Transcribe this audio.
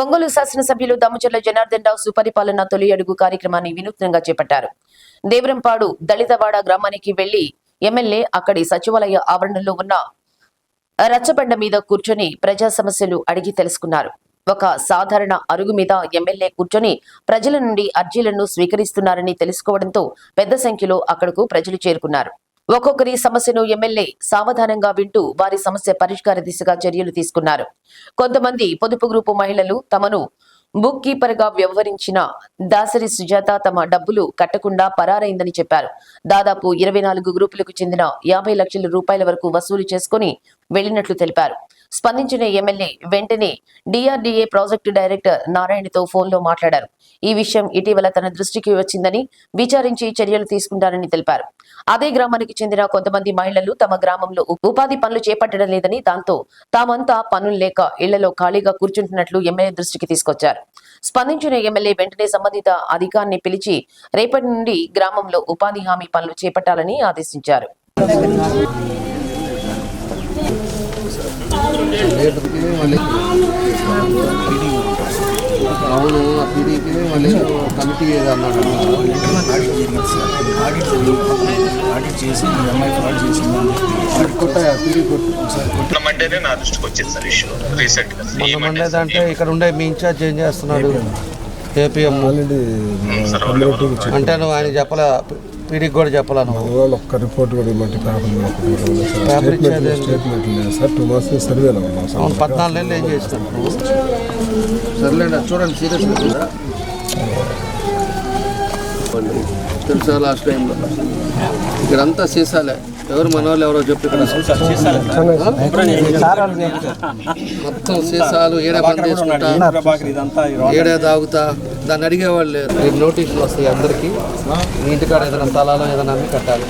ఒంగోలు శాసనసభ్యులు దామచర్ల జనార్దన్ రావు సుపరిపాలన తొలి అడుగు కార్యక్రమాన్ని వినూత్నంగా చేపట్టారు. దేవరంపాడు దళితవాడ గ్రామానికి వెళ్ళి ఎమ్మెల్యే అక్కడి సచివాలయ ఆవరణలో ఉన్న రచ్చబండ మీద కూర్చొని ప్రజా సమస్యలు అడిగి తెలుసుకున్నారు. ఒక సాధారణ అరుగు మీద ఎమ్మెల్యే కూర్చొని ప్రజల నుండి అర్జీలను స్వీకరిస్తున్నారని తెలుసుకోవడంతో పెద్ద సంఖ్యలో అక్కడకు ప్రజలు చేరుకున్నారు. ఒక్కొక్కరి సమస్యను ఎమ్మెల్యే సావధానంగా వింటూ వారి సమస్య పరిష్కార దిశగా చర్యలు తీసుకున్నారు. కొంతమంది పొదుపు గ్రూపు మహిళలు తమను బుక్ కీపర్గా వ్యవహరించిన దాసరి సుజాత తమ డబ్బులు కట్టకుండా పరారైందని చెప్పారు. దాదాపు ఇరవై నాలుగు గ్రూపులకు చెందిన యాభై లక్షల రూపాయల వరకు వసూలు చేసుకుని వెళ్ళినట్లు తెలిపారు. స్పందించిన ఎమ్మెల్యే వెంటనే డిఆర్డీఏ ప్రాజెక్టు డైరెక్టర్ నారాయణతో ఫోన్లో మాట్లాడారు. ఈ విషయం ఇటీవల తన దృష్టికి వచ్చిందని విచారించి చర్యలు తీసుకుంటారని తెలిపారు. అదే గ్రామానికి చెందిన కొంతమంది మహిళలు తమ గ్రామంలో ఉపాధి పనులు చేపట్టడం లేదని దాంతో తామంతా పనులు లేక ఇళ్ళలో ఖాళీగా కూర్చుంటున్నట్లు ఎమ్మెల్యే దృష్టికి తీసుకొచ్చారు. స్పందించిన ఎమ్మెల్యే వెంటనే సంబంధిత అధికారిని పిలిచి రేపటి నుండి గ్రామంలో ఉపాధి హామీ పనులు చేపట్టాలని ఆదేశించారు. మళ్ళీ అవును ఆ మళ్ళీ కమిటీ ఆడిట్ చేసి ఈ అమ్మాయి ఫ్రాడ్ చేసింది నా దృష్టికి వచ్చింది సార్ ఇష్యూ రీసెంట్గా. అంటే ఇక్కడ ఉండే మీ ఇన్ఛార్జ్ ఏం చేస్తున్నాడు? ఏపీఎం? అంటే నువ్వు ఆయన చెప్పలే? పీడీకి కూడా చెప్పలా ఒక్క రిపోర్ట్ కూడా ఇవ్వమంటే పేపర్ స్టేట్మెంట్ లేదు సార్. టూ మంత్స్ సర్వేలో ఉన్నాం సార్. పద్నాలుగు నెలలు ఏం నువ్వు సర్లేండి చూడండి తెలుసా లాస్ట్ టైంలో ఇక్కడంతా సీసాలే. ఎవరు మన వాళ్ళు ఎవరో చెప్పు ఇక్కడ. మొత్తం సీసాలు ఏడే పని చేసుకుంటా ఏడే తాగుతా. దాన్ని అడిగేవాళ్ళు లేరు. రేపు నోటీసులు వస్తాయి అందరికీ. ఇంటికాడ ఏదైనా స్థలాలు ఏదైనా అమ్మి కట్టాలి.